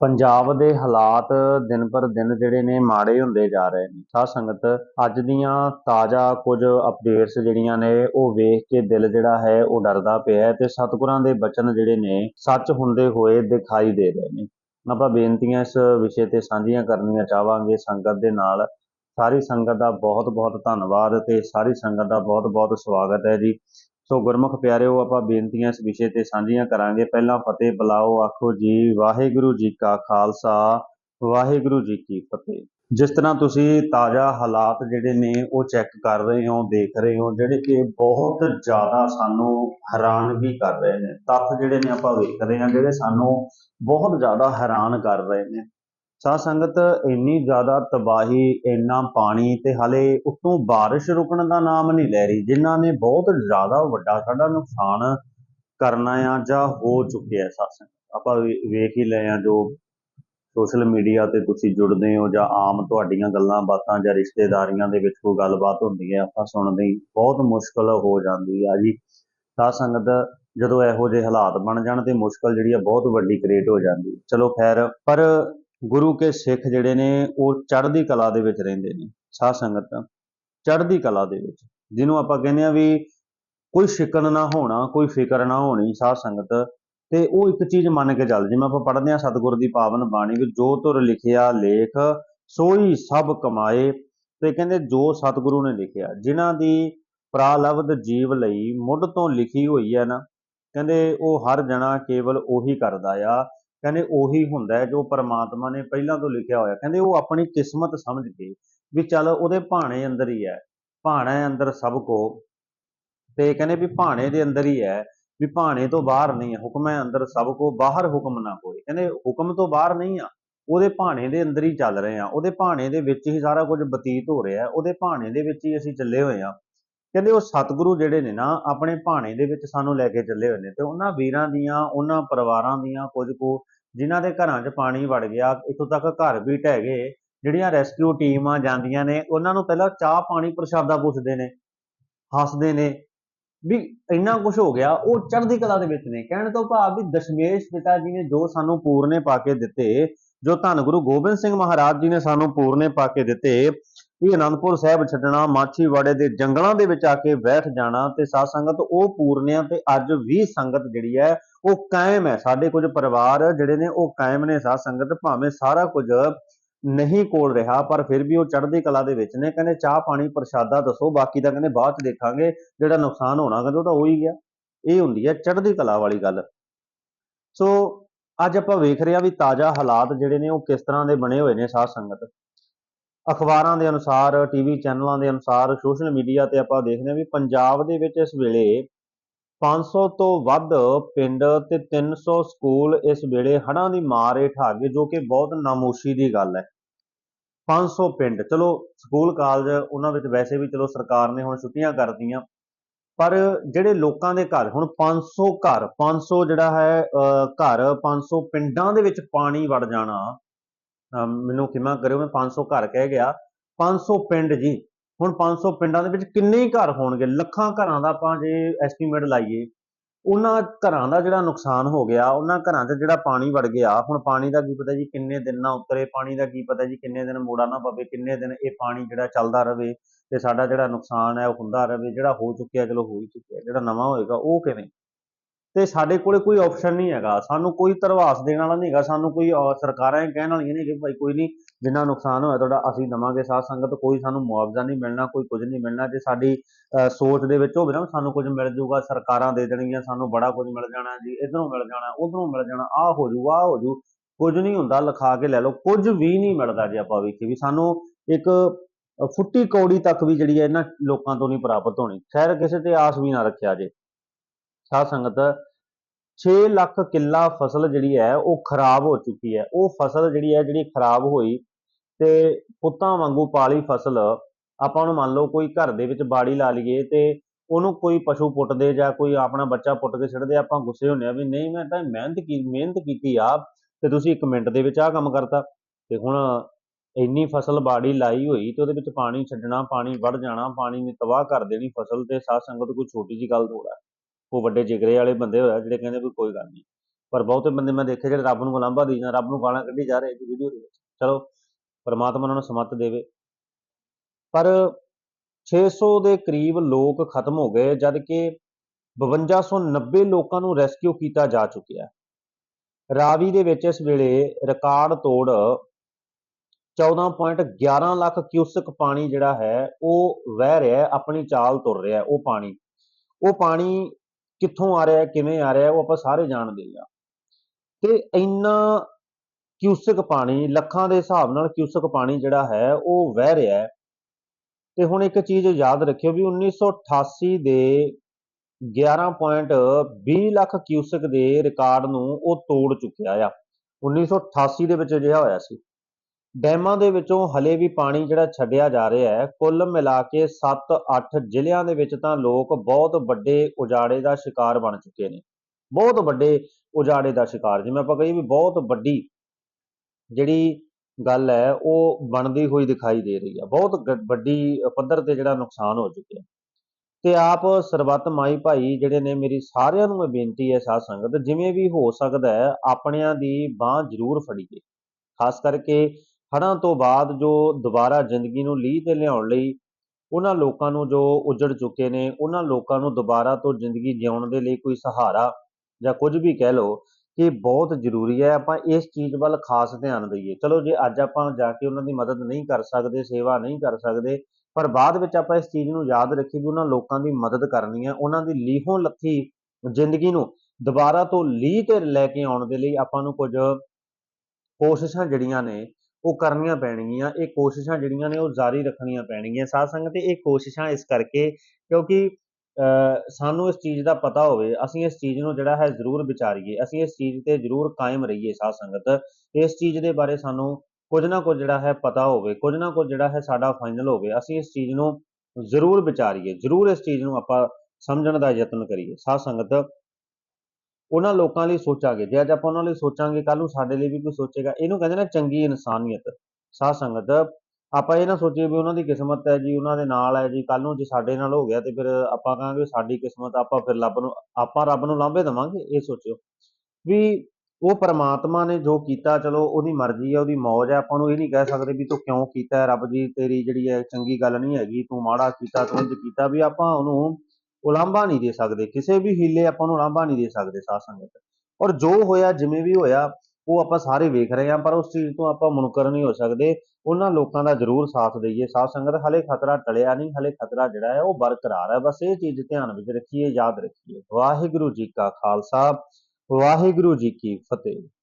ਪੰਜਾਬ ਦੇ ਹਾਲਾਤ ਦਿਨ ਪਰ ਦਿਨ ਜਿਹੜੇ ਨੇ ਮਾੜੇ ਹੁੰਦੇ ਜਾ ਰਹੇ ਨੇ। ਸਾਧ ਸੰਗਤ ਅੱਜ ਦੀਆਂ ਤਾਜ਼ਾ ਕੁਝ ਅਪਡੇਟਸ ਜਿਹੜੀਆਂ ਨੇ, ਉਹ ਵੇਖ ਕੇ ਦਿਲ ਜਿਹੜਾ ਹੈ, ਉਹ ਡਰਦਾ ਪਿਆ ਹੈ ਤੇ ਸਤਿਗੁਰਾਂ ਦੇ ਬਚਨ ਜਿਹੜੇ ਨੇ, ਸੱਚ ਹੁੰਦੇ ਹੋਏ ਦਿਖਾਈ ਦੇ ਰਹੇ ਨੇ। ਆਪਾਂ ਬੇਨਤੀਆਂ ਇਸ ਵਿਸ਼ੇ ਤੇ ਸਾਂਝੀਆਂ ਕਰਨੀਆਂ ਚਾਹਾਂਗੇ। ਸੰਗਤ ਦੇ ਨਾਲ ਸਾਰੀ ਸੰਗਤ ਦਾ ਬਹੁਤ ਬਹੁਤ ਧੰਨਵਾਦ ਤੇ ਸਾਰੀ ਸੰਗਤ ਦਾ ਬਹੁਤ ਬਹੁਤ ਸਵਾਗਤ ਹੈ ਜੀ। ਸੋ ਗੁਰਮੁਖ ਪਿਆਰਿਓ, ਆਪਾਂ ਬੇਨਤੀਆਂ ਇਸ ਵਿਸ਼ੇ ਤੇ ਸਾਂਝੀਆਂ ਕਰਾਂਗੇ। ਪਹਿਲਾਂ ਫਤਿਹ ਬੁਲਾਓ, ਆਖੋ ਜੀ, ਵਾਹਿਗੁਰੂ ਜੀ ਕਾ ਖਾਲਸਾ, ਵਾਹਿਗੁਰੂ ਜੀ ਕੀ ਫਤਿਹ। ਜਿਸ ਤਰ੍ਹਾਂ ਤੁਸੀਂ ਤਾਜ਼ਾ ਹਾਲਾਤ ਜਿਹੜੇ ਨੇ, ਉਹ ਚੈੱਕ ਕਰ ਰਹੇ ਹੋ, ਦੇਖ ਰਹੇ ਹੋ, ਜਿਹੜੇ ਕਿ ਬਹੁਤ ਜ਼ਿਆਦਾ ਸਾਨੂੰ ਹੈਰਾਨ ਵੀ ਕਰ ਰਹੇ ਨੇ। ਤੱਥ ਜਿਹੜੇ ਨੇ ਆਪਾਂ ਵੇਖ ਰਹੇ ਹਾਂ, ਜਿਹੜੇ ਸਾਨੂੰ ਬਹੁਤ ਜ਼ਿਆਦਾ ਹੈਰਾਨ ਕਰ ਰਹੇ ਨੇ। ਸਾਧ ਸੰਗਤ, ਇੰਨੀ ਜ਼ਿਆਦਾ ਤਬਾਹੀ, ਇੰਨਾ ਪਾਣੀ ਤੇ ਹਲੇ ਉੱਤੋਂ ਬਾਰਿਸ਼ ਰੁਕਣ ਦਾ ਨਾਮ ਨਹੀਂ ਲੈ ਰਹੀ, ਜਿਨ੍ਹਾਂ ਨੇ ਬਹੁਤ ਜ਼ਿਆਦਾ ਵੱਡਾ ਸਾਡਾ ਨੁਕਸਾਨ ਕਰਨਾ ਆ ਜਾਂ ਹੋ ਚੁੱਕਿਆ ਸਾਧ ਸੰਗਤ। ਆਪਾਂ ਵੇਖ ਹੀ ਲਏ ਆ ਜੋ ਸੋਸ਼ਲ ਮੀਡੀਆ ਤੇ ਤੁਸੀਂ ਜੁੜਦੇ ਹੋ ਜਾਂ ਆਮ ਤੁਹਾਡੀਆਂ ਗੱਲਾਂ ਬਾਤਾਂ ਜਾਂ ਰਿਸ਼ਤੇਦਾਰੀਆਂ ਦੇ ਵਿੱਚ ਕੋਈ ਗੱਲਬਾਤ ਹੁੰਦੀ ਹੈ, ਆਪਾਂ ਸੁਣਦੇ ਹੀ ਬਹੁਤ ਮੁਸ਼ਕਲ ਹੋ ਜਾਂਦੀ ਆ ਜੀ। ਸਾਧ ਸੰਗਤ, ਜਦੋਂ ਇਹੋ ਜਿਹੇ ਹਾਲਾਤ ਬਣ ਜਾਣ ਤੇ ਮੁਸ਼ਕਲ ਜਿਹੜੀ ਆ ਬਹੁਤ ਵੱਡੀ ਕ੍ਰੀਏਟ ਹੋ ਜਾਂਦੀ। ਚਲੋ ਖੈਰ, ਪਰ ਗੁਰੂ ਕੇ ਸਿੱਖ ਜਿਹੜੇ ਨੇ, ਉਹ ਚੜ੍ਹਦੀ ਕਲਾ ਦੇ ਵਿੱਚ ਰਹਿੰਦੇ ਨੇ, ਸਾਧ ਸੰਗਤ ਚੜ੍ਹਦੀ ਕਲਾ ਦੇ ਵਿੱਚ, ਜਿਹਨੂੰ ਆਪਾਂ ਕਹਿੰਦੇ ਆ ਵੀ ਕੋਈ ਸ਼ਿਕਨ ਨਾ ਹੋਣਾ, ਕੋਈ ਫਿਕਰ ਨਾ ਹੋਣੀ ਸਾਧ ਸੰਗਤ, ਤੇ ਉਹ ਇੱਕ ਚੀਜ਼ ਮੰਨ ਕੇ ਚੱਲ, ਜਿਵੇਂ ਆਪਾਂ ਪੜ੍ਹਦੇ ਆ ਸਤਿਗੁਰ ਦੀ ਪਾਵਨ ਬਾਣੀ ਵਿੱਚ ਜੋ ਤੁਰ ਲਿਖਿਆ ਲੇਖ, ਸੋਈ ਸਭ ਕਮਾਏ, ਤੇ ਕਹਿੰਦੇ ਜੋ ਸਤਿਗੁਰੂ ਨੇ ਲਿਖਿਆ, ਜਿਨ੍ਹਾਂ ਦੀ ਪ੍ਰਾਲਬਧ ਜੀਵ ਲਈ ਮੁੱਢ ਤੋਂ ਲਿਖੀ ਹੋਈ ਹੈ ਨਾ, ਕਹਿੰਦੇ ਉਹ ਹਰ ਜਣਾ ਕੇਵਲ ਉਹੀ ਕਰਦਾ ਆ ਕਹਿੰਦੇ ਉਹੀ ਹੁੰਦਾ ਜੋ ਪਰਮਾਤਮਾ ਨੇ ਪਹਿਲਾਂ ਤੋਂ ਲਿਖਿਆ ਹੋਇਆ। ਕਹਿੰਦੇ ਉਹ ਆਪਣੀ ਕਿਸਮਤ ਸਮਝ ਕੇ ਵੀ ਚੱਲ ਉਹਦੇ ਭਾਣੇ ਅੰਦਰ ਹੀ ਹੈ, ਭਾਣੇ ਅੰਦਰ ਸਭ ਕੋ। ਤੇ ਕਹਿੰਦੇ ਵੀ ਭਾਣੇ ਦੇ ਅੰਦਰ ਹੀ ਹੈ ਵੀ ਭਾਣੇ ਤੋਂ ਬਾਹਰ ਨਹੀਂ ਹੈ, ਹੁਕਮ ਹੈ ਅੰਦਰ ਸਭ ਕੋ, ਬਾਹਰ ਹੁਕਮ ਨਾ ਹੋਏ। ਕਹਿੰਦੇ ਹੁਕਮ ਤੋਂ ਬਾਹਰ ਨਹੀਂ ਆ, ਉਹਦੇ ਭਾਣੇ ਦੇ ਅੰਦਰ ਹੀ ਚੱਲ ਰਹੇ ਆ। ਉਹਦੇ ਭਾਣੇ ਦੇ ਵਿੱਚ ਹੀ ਸਾਰਾ ਕੁਝ ਬਤੀਤ ਹੋ ਰਿਹਾ ਉਹਦੇ ਭਾਣੇ ਦੇ ਵਿੱਚ ਹੀ ਅਸੀਂ ਚੱਲੇ ਹੋਏ ਆ। ਕਹਿੰਦੇ ਉਹ ਸਤਿਗੁਰੂ ਜਿਹੜੇ ਨੇ ਨਾ, ਆਪਣੇ ਭਾਣੇ ਦੇ ਵਿੱਚ ਸਾਨੂੰ ਲੈ ਕੇ ਚੱਲੇ ਹੋਏ ਨੇ ਤੇ ਉਹਨਾਂ ਵੀਰਾਂ ਦੀਆਂ, ਉਹਨਾਂ ਪਰਿਵਾਰਾਂ ਦੀਆਂ ਕੁਝ ਕੁ ਜਿਨ੍ਹਾਂ ਦੇ ਘਰਾਂ 'ਚ ਪਾਣੀ ਵੜ ਗਿਆ, ਇੱਥੋਂ ਤੱਕ ਘਰ ਵੀ ਢਹਿ ਗਏ, ਜਿਹੜੀਆਂ ਰੈਸਕਿਊ ਟੀਮਾਂ ਜਾਂਦੀਆਂ ਨੇ, ਉਹਨਾਂ ਨੂੰ ਪਹਿਲਾਂ ਚਾਹ ਪਾਣੀ ਪ੍ਰਸ਼ਾਦਾ ਪੁੱਛਦੇ ਨੇ, ਹੱਸਦੇ ਨੇ, ਵੀ ਇੰਨਾ ਕੁਝ ਹੋ ਗਿਆ, ਉਹ ਚੜ੍ਹਦੀ ਕਲਾ ਦੇ ਵਿੱਚ ਨੇ, ਕਹਿਣ ਤੋਂ ਭਾਵ ਵੀ ਦਸ਼ਮੇਸ਼ ਪਿਤਾ ਜੀ ਨੇ ਜੋ ਸਾਨੂੰ ਪੂਰਨੇ ਪਾ ਕੇ ਦਿੱਤੇ, ਜੋ ਧੰਨ ਗੁਰੂ ਗੋਬਿੰਦ ਸਿੰਘ ਮਹਾਰਾਜ ਜੀ ਨੇ ਸਾਨੂੰ ਪੂਰਨੇ ਪਾ ਕੇ ਦਿੱਤੇ ਵੀ ਅਨੰਦਪੁਰ ਸਾਹਿਬ ਛੱਡਣਾ, ਮਾਛੀਵਾੜੇ ਦੇ ਜੰਗਲਾਂ ਦੇ ਵਿੱਚ ਆ ਕੇ ਬੈਠ ਜਾਣਾ ਤੇ ਸਾਧ ਸੰਗਤ ਉਹ ਪੂਰਨਿਆਂ ਤੇ ਅੱਜ ਵੀ ਸੰਗਤ ਜਿਹੜੀ ਹੈ ਉਹ ਕਾਇਮ ਹੈ। ਸਾਡੇ ਕੁਝ ਪਰਿਵਾਰ ਜਿਹੜੇ ਨੇ ਉਹ ਕਾਇਮ ਨੇ ਸਾਧ ਸੰਗਤ, ਭਾਵੇਂ ਸਾਰਾ ਕੁਝ ਨਹੀਂ ਕੋਲ ਰਿਹਾ, ਪਰ ਫਿਰ ਵੀ ਉਹ ਚੜ੍ਹਦੀ ਕਲਾ ਦੇ ਵਿੱਚ ਨੇ। ਕਹਿੰਦੇ ਚਾਹ ਪਾਣੀ ਪ੍ਰਸ਼ਾਦਾ ਦੱਸੋ, ਬਾਕੀ ਤਾਂ ਕਹਿੰਦੇ ਬਾਅਦ ਚ ਦੇਖਾਂਗੇ, ਜਿਹੜਾ ਨੁਕਸਾਨ ਹੋਣਾ ਕਹਿੰਦੇ ਉਹ ਤਾਂ ਹੋ ਹੀ ਗਿਆ। ਇਹ ਹੁੰਦੀ ਹੈ ਚੜ੍ਹਦੀ ਕਲਾ ਵਾਲੀ ਗੱਲ। ਸੋ ਅੱਜ ਆਪਾਂ ਵੇਖ ਰਹੇ ਹਾਂ ਵੀ ਤਾਜ਼ਾ ਹਾਲਾਤ ਜਿਹੜੇ ਨੇ ਉਹ ਕਿਸ ਤਰ੍ਹਾਂ ਦੇ ਬਣੇ ਹੋਏ ਨੇ ਸਾਧ ਸੰਗਤ। ਅਖਬਾਰਾਂ ਦੇ ਅਨੁਸਾਰ ਟੀਵੀ ਚੈਨਲਾਂ ਦੇ ਅਨੁਸਾਰ ਸੋਸ਼ਲ ਮੀਡੀਆ ਤੇ ਆਪਾਂ ਦੇਖਦੇ ਹਾਂ ਵੀ ਪੰਜਾਬ ਦੇ ਵਿੱਚ ਇਸ ਵੇਲੇ 500 ਤੋਂ ਵੱਧ ਪਿੰਡ ਤੇ 300 ਸਕੂਲ ਇਸ ਵੇਲੇ ਹੜ੍ਹਾਂ ਦੀ ਮਾਰ ਹੇਠ ਆ ਗਏ ਜੋ ਕਿ ਬਹੁਤ ਨਾਮੋਸ਼ੀ ਦੀ ਗੱਲ ਹੈ। 500 ਪਿੰਡ ਚਲੋ ਸਕੂਲ ਕਾਲਜ ਉਹਨਾਂ ਵਿੱਚ ਵੈਸੇ ਵੀ ਚਲੋ ਸਰਕਾਰ ਨੇ ਹੁਣ ਛੁੱਟੀਆਂ ਕਰਤੀਆਂ ਪਰ ਜਿਹੜੇ ਲੋਕਾਂ ਦੇ ਘਰ ਹੁਣ 500 ਘਰ 500 ਜਿਹੜਾ ਹੈ ਅਹ, ਘਰ 500 ਪਿੰਡਾਂ ਦੇ ਵਿੱਚ ਪਾਣੀ ਵੜ ਜਾਣਾ ਮੈਨੂੰ ਖਿਮਾ ਕਰਿਓ, ਮੈਂ 500 ਘਰ ਕਹਿ ਗਿਆ। 500 ਪਿੰਡ ਜੀ, ਹੁਣ 500 ਪਿੰਡਾਂ ਦੇ ਵਿੱਚ ਕਿੰਨੇ ਹੀ ਘਰ ਹੋਣਗੇ? ਲੱਖਾਂ ਘਰਾਂ ਦਾ ਆਪਾਂ ਜੇ ਐਸਟੀਮੇਟ ਲਾਈਏ, ਉਹਨਾਂ ਘਰਾਂ ਦਾ ਜਿਹੜਾ ਨੁਕਸਾਨ ਹੋ ਗਿਆ, ਉਹਨਾਂ ਘਰਾਂ 'ਚ ਜਿਹੜਾ ਪਾਣੀ ਵੜ ਗਿਆ, ਹੁਣ ਪਾਣੀ ਦਾ ਕੀ ਪਤਾ ਜੀ ਕਿੰਨੇ ਦਿਨ ਨਾ ਉਤਰੇ, ਪਾਣੀ ਦਾ ਕੀ ਪਤਾ ਜੀ ਕਿੰਨੇ ਦਿਨ ਮੋੜਾ ਨਾ ਪਵੇ, ਕਿੰਨੇ ਦਿਨ ਇਹ ਪਾਣੀ ਜਿਹੜਾ ਚੱਲਦਾ ਰਵੇ ਤੇ ਸਾਡਾ ਜਿਹੜਾ ਨੁਕਸਾਨ ਹੈ ਉਹ ਹੁੰਦਾ ਰਵੇ, ਜਿਹੜਾ ਹੋ ਚੁੱਕਿਆ, ਚਲੋ ਹੋ ਹੀ ਚੁੱਕਿਆ, ਜਿਹੜਾ ਨਵਾਂ ਹੋਏਗਾ ਉਹ ਕਿਵੇਂ? ਤੇ ਸਾਡੇ ਕੋਲੇ ਕੋਈ ਆਪਸ਼ਨ ਨਹੀਂ ਹੈਗਾ। ਸਾਨੂੰ ਕੋਈ ਧਰਵਾਸ ਦੇਣ ਵਾਲਾ ਨਹੀਂ ਹੈਗਾ। ਸਾਨੂੰ ਕੋਈ ਅਹ, ਸਰਕਾਰਾਂ ਇਹ ਕਹਿਣ ਵਾਲੀਆਂ ਨਹੀਂ ਕਿ ਭਾਈ ਕੋਈ ਨਹੀਂ ਜਿੰਨਾ ਨੁਕਸਾਨ ਹੋਇਆ ਤੁਹਾਡਾ ਅਸੀਂ ਦਵਾਂਗੇ ਸਾਧ ਸੰਗਤ ਕੋਈ ਸਾਨੂੰ ਮੁਆਵਜ਼ਾ ਨਹੀਂ ਮਿਲਣਾ ਕੋਈ ਕੁਝ ਨਹੀਂ ਮਿਲਣਾ। ਜੇ ਸਾਡੀ ਅਹ, ਸੋਚ ਦੇ ਵਿੱਚ ਹੋਵੇ ਨਾ ਸਾਨੂੰ ਕੁਝ ਮਿਲ ਜਾਊਗਾ ਸਰਕਾਰਾਂ ਦੇ ਦੇਣਗੀਆਂ ਸਾਨੂੰ ਬੜਾ ਕੁਝ ਮਿਲ ਜਾਣਾ ਜੀ ਇਧਰੋਂ ਮਿਲ ਜਾਣਾ ਉਧਰੋਂ ਮਿਲ ਜਾਣਾ ਆਹ ਹੋ ਜੂ ਆਹ ਹੋ ਜੂ ਕੁਝ ਨਹੀਂ ਹੁੰਦਾ ਲਿਖਾ ਕੇ ਲੈ ਲਓ ਕੁਝ ਵੀ ਨਹੀਂ ਮਿਲਦਾ ਜੇ ਆਪਾਂ ਵੇਖੀਏ ਵੀ ਸਾਨੂੰ ਇੱਕ ਫੁੱਟੀ ਕੌੜੀ ਤੱਕ ਵੀ ਜਿਹੜੀ ਹੈ ਇਹਨਾਂ ਲੋਕਾਂ ਤੋਂ ਨਹੀਂ ਪ੍ਰਾਪਤ ਹੋਣੀ। ਖੈਰ ਕਿਸੇ ਤੇ ਆਸ ਵੀ ਨਾ ਰੱਖਿਆ ਜੇ। ਸਾਧ ਸੰਗਤ 6 ਲੱਖ ਕਿੱਲਾ ਫਸਲ ਜਿਹੜੀ ਹੈ, ਉਹ ਖਰਾਬ ਹੋ ਚੁੱਕੀ ਹੈ। ਉਹ ਫਸਲ ਜਿਹੜੀ ਹੈ, ਜਿਹੜੀ ਖਰਾਬ ਹੋਈ ਤੇ ਪੁੱਤਾਂ ਵਾਂਗੂ ਪਾਲੀ ਫਸਲ, ਆਪਾਂ ਨੂੰ ਮੰਨ ਲਓ ਕੋਈ ਘਰ ਦੇ ਵਿੱਚ ਬਾੜੀ ਲਾ ਲਈਏ ਤੇ ਉਹਨੂੰ ਕੋਈ ਪਸ਼ੂ ਪੁੱਟਦੇ ਜਾਂ ਕੋਈ ਆਪਣਾ ਬੱਚਾ ਪੁੱਟ ਕੇ ਛੱਡਦੇ, ਆਪਾਂ ਗੁੱਸੇ ਹੁੰਦੇ ਆ ਵੀ ਨਹੀਂ, ਮੈਂ ਤਾਂ ਮਿਹਨਤ ਕੀ, ਮਿਹਨਤ ਕੀਤੀ ਆ ਤੇ ਤੁਸੀਂ ਇੱਕ ਮਿੰਟ ਦੇ ਵਿੱਚ ਆਹ ਕੰਮ ਕਰਤਾ। ਤੇ ਹੁਣ ਇੰਨੀ ਫਸਲ ਬਾੜੀ ਲਾਈ ਹੋਈ ਤੇ ਉਹਦੇ ਵਿੱਚ ਪਾਣੀ ਛੱਡਣਾ, ਪਾਣੀ ਵੱਢ ਜਾਣਾ, ਪਾਣੀ ਨੇ ਤਬਾਹ ਕਰ ਦੇਣੀ ਫਸਲ ਤੇ ਸਾਧ ਸੰਗਤ ਕੋਈ ਛੋਟੀ ਜੀ ਗੱਲ ਥੋੜਾ ਉਹ ਵੱਡੇ ਜਿਗਰੇ ਵਾਲੇ ਬੰਦੇ ਹੋਇਆ ਜਿਹੜੇ ਕਹਿੰਦੇ ਵੀ ਕੋਈ ਗੱਲ ਨਹੀਂ। ਪਰ ਬਹੁਤੇ ਬੰਦੇ ਮੈਂ ਦੇਖੇ ਜਿਹੜੇ ਰੱਬ ਨੂੰ ਗੁਲਾਂਭਾ ਦੀ ਜਾਂ ਰੱਬ ਨੂੰ ਗਾਲਾਂ ਕੱਢੀ ਜਾ ਰਹੇ ਜੀ ਵੀਡੀਓ ਦੇ ਵਿੱਚ। ਚਲੋ, ਪਰਮਾਤਮਾ ਉਹਨਾਂ ਨੂੰ ਸਮੱਤ ਦੇਵੇ। ਪਰ 600 ਦੇ ਕਰੀਬ ਲੋਕ ਖਤਮ ਹੋ ਗਏ, ਜਦ ਕਿ 5290 ਲੋਕਾਂ ਨੂੰ ਰੈਸਕਿਊ ਕੀਤਾ ਜਾ ਚੁੱਕਿਆ। ਰਾਵੀ ਦੇ ਵਿੱਚ ਇਸ ਵੇਲੇ ਰਿਕਾਰਡ ਤੋੜ 14.11 ਲੱਖ ਕਿਊਸਕ ਪਾਣੀ ਜਿਹੜਾ ਹੈ, ਉਹ ਵਹਿ ਰਿਹਾ, ਆਪਣੀ ਚਾਲ ਤੁਰ ਰਿਹਾ, ਉਹ ਪਾਣੀ। ਉਹ ਪਾਣੀ ਕਿੱਥੋਂ ਆ ਰਿਹਾ, ਕਿਵੇਂ ਆ ਰਿਹਾ, ਉਹ ਆਪਾਂ ਸਾਰੇ ਜਾਣਦੇ ਹਾਂ। ਤੇ ਇੰਨਾ ਕਿਊਸਕ ਪਾਣੀ, ਲੱਖਾਂ ਦੇ ਹਿਸਾਬ ਨਾਲ ਕਿਊਸਕ ਪਾਣੀ ਜਿਹੜਾ ਹੈ, ਉਹ ਵਹਿ ਰਿਹਾ ਹੈ। ਤੇ ਹੁਣ ਇੱਕ ਚੀਜ਼ ਯਾਦ ਰੱਖਿਓ ਵੀ 1988 ਦੇ 11.20 ਲੱਖ ਕਿਊਸਕ ਦੇ ਰਿਕਾਰਡ ਨੂੰ ਉਹ ਤੋੜ ਚੁੱਕਿਆ ਆ। 1988 ਦੇ ਵਿੱਚ ਅਜਿਹਾ ਹੋਇਆ ਸੀ। ਡੈਮਾਂ ਦੇ ਵਿੱਚੋਂ ਹਲੇ ਵੀ ਪਾਣੀ ਜਿਹੜਾ ਛੱਡਿਆ ਜਾ ਰਿਹਾ ਹੈ, ਕੁੱਲ ਮਿਲਾ ਕੇ 7-8 ਜ਼ਿਲ੍ਹਿਆਂ ਦੇ ਵਿੱਚ ਤਾਂ ਲੋਕ ਬਹੁਤ ਵੱਡੇ ਉਜਾੜੇ ਦਾ ਸ਼ਿਕਾਰ ਬਣ ਚੁੱਕੇ ਨੇ। ਬਹੁਤ ਵੱਡੇ ਉਜਾੜੇ ਦਾ ਸ਼ਿਕਾਰ, ਜਿਵੇਂ ਆਪਾਂ ਕਹੀਏ ਵੀ ਬਹੁਤ ਵੱਡੀ ਜਿਹੜੀ ਗੱਲ ਹੈ, ਉਹ ਬਣਦੀ ਹੋਈ ਦਿਖਾਈ ਦੇ ਰਹੀ ਹੈ। ਬਹੁਤ ਵੱਡੀ ਪੱਧਰ ਤੇ ਜਿਹੜਾ ਨੁਕਸਾਨ ਹੋ ਚੁੱਕਿਆ। ਤੇ ਆਪ ਸਰਬੱਤ ਮਾਈ ਭਾਈ ਜਿਹੜੇ ਨੇ, ਮੇਰੀ ਸਾਰਿਆਂ ਨੂੰ ਇਹ ਬੇਨਤੀ ਹੈ, ਸਾਧ ਸੰਗਤ, ਜਿਵੇਂ ਵੀ ਹੋ ਸਕਦਾ ਹੈ, ਆਪਣਿਆਂ ਦੀ ਬਾਹ ਜ਼ਰੂਰ ਫੜੀਏ ਖਾਸ ਕਰਕੇ ਹੜ੍ਹਾਂ ਤੋਂ ਬਾਅਦ ਜੋ ਦੁਬਾਰਾ ਜ਼ਿੰਦਗੀ ਨੂੰ ਲੀਹ ਤੇ ਲਿਆਉਣ ਲਈ ਉਹਨਾਂ ਲੋਕਾਂ ਨੂੰ ਜੋ ਉਜੜ ਚੁੱਕੇ ਨੇ, ਉਹਨਾਂ ਲੋਕਾਂ ਨੂੰ ਦੁਬਾਰਾ ਤੋਂ ਜ਼ਿੰਦਗੀ ਜਿਉਣ ਦੇ ਲਈ ਕੋਈ ਸਹਾਰਾ ਜਾਂ ਕੁਝ ਵੀ ਕਹਿ ਲਓ ਕਿ ਬਹੁਤ ਜ਼ਰੂਰੀ ਹੈ। ਆਪਾਂ ਇਸ ਚੀਜ਼ ਵੱਲ ਖਾਸ ਧਿਆਨ ਦਈਏ। ਚਲੋ ਜੇ ਅੱਜ ਆਪਾਂ ਜਾ ਕੇ ਉਹਨਾਂ ਦੀ ਮਦਦ ਨਹੀਂ ਕਰ ਸਕਦੇ, ਸੇਵਾ ਨਹੀਂ ਕਰ ਸਕਦੇ, ਪਰ ਬਾਅਦ ਵਿੱਚ ਆਪਾਂ ਇਸ ਚੀਜ਼ ਨੂੰ ਯਾਦ ਰੱਖੀਏ ਵੀ ਉਹਨਾਂ ਲੋਕਾਂ ਦੀ ਮਦਦ ਕਰਨੀ ਹੈ। ਉਹਨਾਂ ਦੀ ਲੀਹੋਂ ਲੱਥੀ ਜ਼ਿੰਦਗੀ ਨੂੰ ਦੁਬਾਰਾ ਤੋਂ ਲੀਹ ਤੇ ਲੈ ਕੇ ਆਉਣ ਦੇ ਲਈ ਆਪਾਂ ਨੂੰ ਕੁਝ ਕੋਸ਼ਿਸ਼ਾਂ ਜਿਹੜੀਆਂ ਨੇ ਉਹ ਕਰਨੀਆਂ ਪੈਣਗੀਆਂ, ਇਹ ਕੋਸ਼ਿਸ਼ਾਂ ਜਿਹੜੀਆਂ ਨੇ ਉਹ ਜਾਰੀ ਰੱਖਣੀਆਂ ਪੈਣਗੀਆਂ। ਸਾਧ ਸੰਗਤ, ਇਹ ਕੋਸ਼ਿਸ਼ਾਂ ਇਸ ਕਰਕੇ ਕਿਉਂਕਿ, ਅਹ, ਸਾਨੂੰ ਇਸ ਚੀਜ਼ ਦਾ ਪਤਾ ਹੋਵੇ, ਅਸੀਂ ਇਸ ਚੀਜ਼ ਨੂੰ ਜਿਹੜਾ ਹੈ ਜ਼ਰੂਰ ਵਿਚਾਰੀਏ, ਅਸੀਂ ਇਸ ਚੀਜ਼ ਤੇ ਜ਼ਰੂਰ ਕਾਇਮ ਰਹੀਏ ਸਾਧ ਸੰਗਤ। ਇਸ ਚੀਜ਼ ਦੇ ਬਾਰੇ ਸਾਨੂੰ ਕੁਝ ਨਾ ਕੁਝ ਜਿਹੜਾ ਹੈ ਪਤਾ ਹੋਵੇ, ਕੁਝ ਨਾ ਕੁਝ ਜਿਹੜਾ ਹੈ ਸਾਡਾ ਫਾਈਨਲ ਹੋਵੇ, ਅਸੀਂ ਇਸ ਚੀਜ਼ ਨੂੰ ਜ਼ਰੂਰ ਵਿਚਾਰੀਏ, ਜ਼ਰੂਰ ਇਸ ਚੀਜ਼ ਨੂੰ ਆਪਾਂ ਸਮਝਣ ਦਾ ਯਤਨ ਕਰੀਏ। ਸਾਧ ਸੰਗਤ ਉਹਨਾਂ ਲੋਕਾਂ ਲਈ ਸੋਚਾਂਗੇ, ਜੇ ਅੱਜ ਆਪਾਂ ਉਹਨਾਂ ਲਈ ਸੋਚਾਂਗੇ ਕੱਲ ਨੂੰ ਸਾਡੇ ਲਈ ਵੀ ਕੋਈ ਸੋਚੇਗਾ, ਇਹਨੂੰ ਕਹਿੰਦੇ ਨੇ ਚੰਗੀ ਇਨਸਾਨੀਅਤ, ਸਾਧ ਸੰਗਤ। ਆਪਾਂ ਇਹ ਨਾ ਸੋਚੀਏ ਵੀ ਉਹਨਾਂ ਦੀ ਕਿਸਮਤ ਹੈ ਜੀ, ਉਹਨਾਂ ਦੇ ਨਾਲ ਹੈ ਜੀ ਕੱਲ ਨੂੰ ਜੇ ਸਾਡੇ ਨਾਲ ਹੋ ਗਿਆ ਤੇ ਫਿਰ ਆਪਾਂ ਕਹਾਂਗੇ ਸਾਡੀ ਕਿਸਮਤ ਆਪਾਂ ਫਿਰ ਰੱਬ ਨੂੰ, ਆਪਾਂ ਰੱਬ ਨੂੰ ਲਾਂਭੇ ਦੇਵਾਂਗੇ, ਇਹ ਸੋਚਿਓ। ਵੀ ਉਹ ਪਰਮਾਤਮਾ ਨੇ ਜੋ ਕੀਤਾ, ਚਲੋ ਉਹਦੀ ਮਰਜ਼ੀ ਹੈ, ਉਹਦੀ ਮੌਜ ਹੈ, ਆਪਾਂ ਨੂੰ ਇਹ ਨਹੀਂ ਕਹਿ ਸਕਦੇ ਵੀ ਤੂੰ ਕਿਉਂ ਕੀਤਾ ਰੱਬ ਜੀ ਤੇਰੀ ਜਿਹੜੀ ਹੈ ਚੰਗੀ ਗੱਲ ਨਹੀਂ ਹੈਗੀ, ਤੂੰ ਮਾੜਾ ਕੀਤਾ, ਤੂੰ ਇੰਝ ਕੀਤਾ, ਵੀ ਆਪਾਂ ਉਹਨੂੰ ਉਲਾਂਭਾ ਨਹੀਂ ਦੇ ਸਕਦੇ। ਕਿਸੇ ਵੀ ਹੀਲੇ ਆਪਾਂ ਨੂੰ ਉਲਾਂਭਾ ਨਹੀਂ ਦੇ ਸਕਦੇ ਸਾਧ ਸੰਗਤ। ਔਰ ਜੋ ਹੋਇਆ, ਜਿਵੇਂ ਵੀ ਹੋਇਆ, ਉਹ ਆਪਾਂ ਸਾਰੇ ਵੇਖ ਰਹੇ ਹਾਂ, ਪਰ ਉਸ ਚੀਜ਼ ਤੋਂ ਆਪਾਂ ਮੁਨਕਰ ਨਹੀਂ ਹੋ ਸਕਦੇ। ਉਹਨਾਂ ਲੋਕਾਂ ਦਾ ਜ਼ਰੂਰ ਸਾਥ ਦਈਏ। ਸਾਧ ਸੰਗਤ, ਹਲੇ ਖਤਰਾ ਟਲਿਆ ਨਹੀਂ, ਹਲੇ ਖਤਰਾ ਜਿਹੜਾ ਹੈ, ਉਹ ਬਰਕਰਾਰ ਹੈ। ਬਸ ਇਹ ਚੀਜ਼ ਧਿਆਨ ਵਿੱਚ ਰੱਖੀਏ, ਯਾਦ ਰੱਖੀਏ। ਵਾਹਿਗੁਰੂ ਜੀ ਕਾ ਖਾਲਸਾ, ਵਾਹਿਗੁਰੂ ਜੀ ਕੀ ਫਤਿਹ।